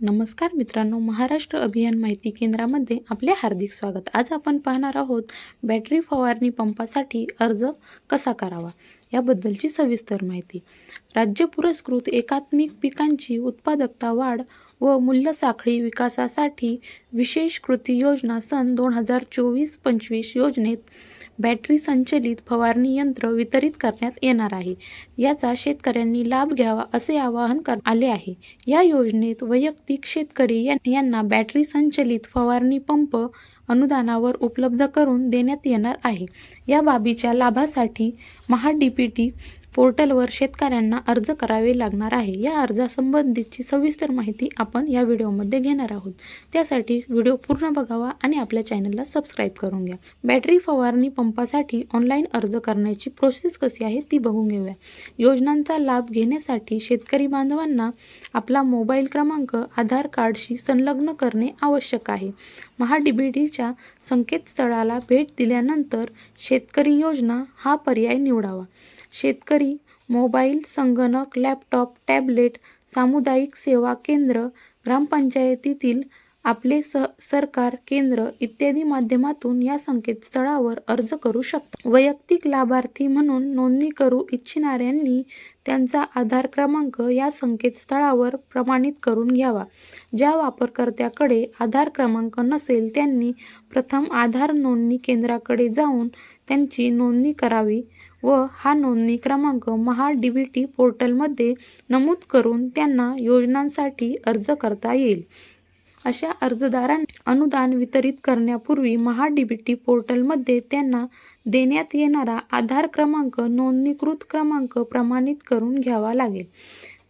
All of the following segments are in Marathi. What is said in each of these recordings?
नमस्कार मित्रांनो महाराष्ट्र अभियान माहिती केंद्रामध्ये आपले हार्दिक स्वागत. आज आपण पाहणार आहोत बॅटरी फवारणी पंपासाठी अर्ज कसा करावा? याबद्दलची सविस्तर माहिती. राज्य पुरस्कृत एकात्मिक पिकांची उत्पादकता वाढ व मूल्य साखळी विकासासाठी विशेष कृती योजना सन दोन हजार चोवीस पंचवीस योजनेत बॅटरी संचलित फवारणी यंत्र वितरित करण्यात येणार आहे. याचा शेतकऱ्यांनी लाभ घ्यावा असे आवाहन कर आले आहे. या योजनेत वैयक्तिक शेतकरी यांना बॅटरी संचलित फवारणी पंप अनुदानावर उपलब्ध करून देण्यात येणार आहे. या बाबीच्या लाभासाठी महा डी पी टी पोर्टलवर शेतकऱ्यांना अर्ज करावे लागणार आहे. या अर्जासंबंधीची सविस्तर माहिती आपण या व्हिडिओमध्ये घेणार आहोत. त्यासाठी व्हिडिओ पूर्ण बघावा आणि आपल्या चॅनलला सबस्क्राईब करून घ्या. बॅटरी फवारणी पंपासाठी ऑनलाईन अर्ज करण्याची प्रोसेस कशी आहे ती बघून घेऊया. योजनांचा लाभ घेण्यासाठी शेतकरी बांधवांना आपला मोबाईल क्रमांक आधार कार्डशी संलग्न करणे आवश्यक आहे. महाडीबीटीच्या संकेतस्थळाला भेट दिल्यानंतर शेतकरी योजना हा पर्याय निवडावा. शेतकरी मोबाईल संगणक लॅपटॉप टॅबलेट सामुदायिक सेवा केंद्र ग्रामपंचायतीतील आपले स सरकार केंद्र इत्यादी माध्यमातून या संकेतस्थळावर अर्ज करू शकता वैयक्तिक लाभार्थी म्हणून नोंदणी करू इच्छिणाऱ्यांनी त्यांचा आधार क्रमांक या संकेतस्थळावर प्रमाणित करून घ्यावा. ज्या वापरकर्त्याकडे आधार क्रमांक नसेल त्यांनी प्रथम आधार नोंदणी केंद्राकडे जाऊन त्यांची नोंदणी करावी व हा नोंदणी क्रमांक महा डी बी टी पोर्टलमध्ये नमूद करून त्यांना योजनांसाठी अर्ज करता येईल. अशा अर्जदारांना अनुदान वितरित करण्यापूर्वी महा डी पोर्टलमध्ये त्यांना देण्यात येणारा आधार क्रमांक नोंदणीकृत क्रमांक प्रमाणित करून घ्यावा लागेल.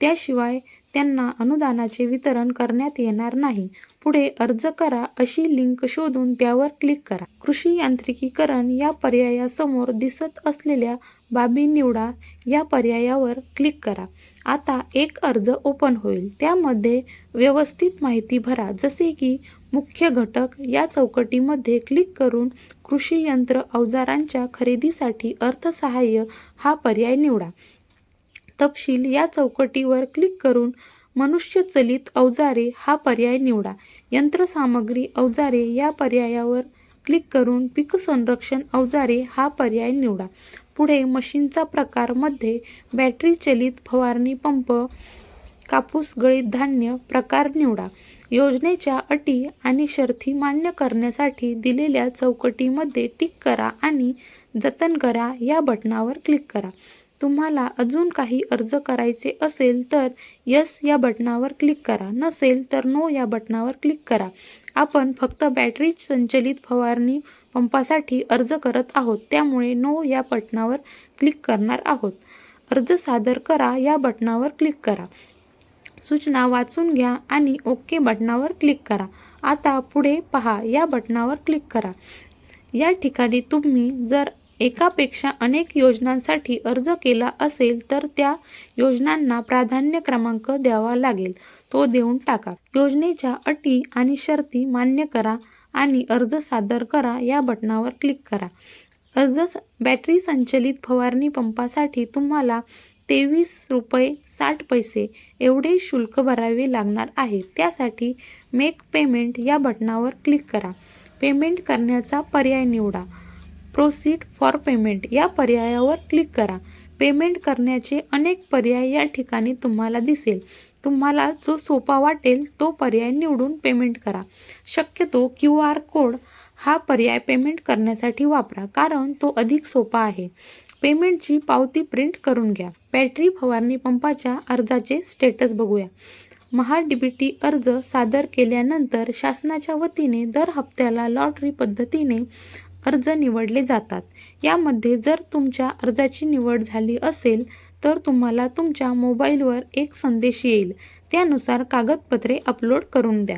त्याशिवाय त्यांना अनुदानाचे वितरण करण्यात येणार नाही. पुढे अर्ज करा अशी लिंक शोधून त्यावर क्लिक करा. कृषी यांत्रिकीकरण या पर्यायासमोर दिसत असलेल्या बाबी निवडा या पर्यायावर क्लिक करा. आता एक अर्ज ओपन होईल. त्यामध्ये व्यवस्थित माहिती भरा. जसे की मुख्य घटक या चौकटीमध्ये क्लिक करून कृषी यंत्र अवजारांच्या खरेदीसाठी अर्थसहाय्य हा पर्याय निवडा. तपशील या चौकटीवर क्लिक करून मनुष्यचलित अवजारे हा पर्याय निवडा. यंत्रसामग्री अवजारे या पर्यायावर क्लिक करून पीक संरक्षण अवजारे हा पर्याय निवडा. पुढे मशीनचा प्रकारमध्ये बॅटरी चलित फवारणी पंप कापूस गळीत धान्य प्रकार निवडा. योजनेच्या अटी आणि शर्ती मान्य करण्यासाठी दिलेल्या चौकटीमध्ये टिक करा आणि जतन करा या बटणावर क्लिक करा. तुम्हाला अजून काही अर्ज करायचे असेल तर यस या बटणावर क्लिक करा. नसेल तर नो या बटणावर क्लिक करा. आपण फक्त बॅटरी संचलित फवारणी पंपासाठी अर्ज करत आहोत. त्यामुळे नो या बटणावर क्लिक करणार आहोत. अर्ज सादर करा. या बटणावर क्लिक करा. सूचना वाचून घ्या आणि ओके बटणावर क्लिक करा. आता पुढे पहा. या बटणावर क्लिक करा. या ठिकाणी तुम्ही जर एकापेक्षा अनेक योजनांसाठी अर्ज केला असेल तर त्या योजनांना प्राधान्य क्रमांक द्यावा लागेल. तो देऊन टाका. योजनेच्या अटी आणि शर्ती मान्य करा आणि अर्ज सादर करा या बटणावर क्लिक करा. अर्ज स- बॅटरी संचलित फवारणी पंपासाठी तुम्हाला तेवीस रुपये साठ पैसे एवढे शुल्क भरावे लागणार आहे. त्यासाठी मेक पेमेंट या बटणावर क्लिक करा. पेमेंट करण्याचा पर्याय निवडा. प्रोसीड फॉर पेमेंट या पर्यायावर क्लिक करा. पेमेंट करण्याचे अनेक पर्याय या ठिकाणी तुम्हाला दिसेल. तुम्हाला जो सोपा वाटेल तो पर्याय निवडून पेमेंट करा. शक्यतो क्यू आर कोड हा पर्याय पेमेंट करण्यासाठी वापरा कारण तो अधिक सोपा आहे. पेमेंटची पावती प्रिंट करून घ्या. बॅटरी फवारणी पंपाच्या अर्जाचे स्टेटस बघूया. महाडीबीटी बी टी अर्ज सादर केल्यानंतर शासनाच्या वतीने दर हप्त्याला लॉटरी पद्धतीने अर्ज निवडले जातात. यामध्ये जर तुमच्या अर्जाची निवड झाली असेल तर तुम्हाला तुमच्या मोबाईलवर एक संदेश येईल. त्यानुसार कागदपत्रे अपलोड करून द्या.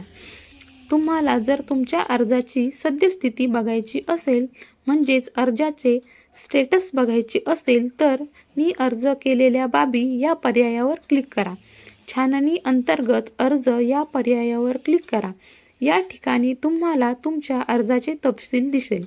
तुम्हाला जर तुमच्या अर्जाची सद्यस्थिती बघायची असेल म्हणजेच अर्जाचे स्टेटस बघायचे असेल तर मी अर्ज केलेल्या बाबी या पर्यायावर क्लिक करा. छाननी अंतर्गत अर्ज या पर्यायावर क्लिक करा. या ठिकाणी तुम्हाला तुमच्या अर्जाचे तपशील दिसेल.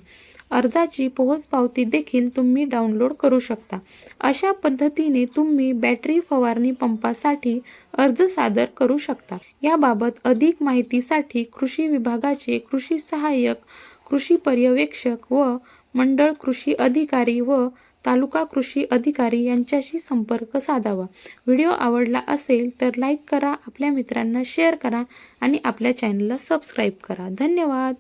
अर्जाची पोहोचपावती देखील तुम्ही डाउनलोड करू शकता. अशा पद्धतीने तुम्ही बॅटरी फवारणी पंपासाठी अर्ज सादर करू शकता. याबाबत अधिक माहितीसाठी कृषी विभागाचे कृषी सहाय्यक कृषी पर्यवेक्षक व मंडळ कृषी अधिकारी व तालुका कृषी अधिकारी यांच्याशी संपर्क साधावा. व्हिडिओ आवडला असेल तर लाईक करा आपल्या मित्रांना शेअर करा आणि आपल्या चॅनलला सबस्क्राईब करा. धन्यवाद.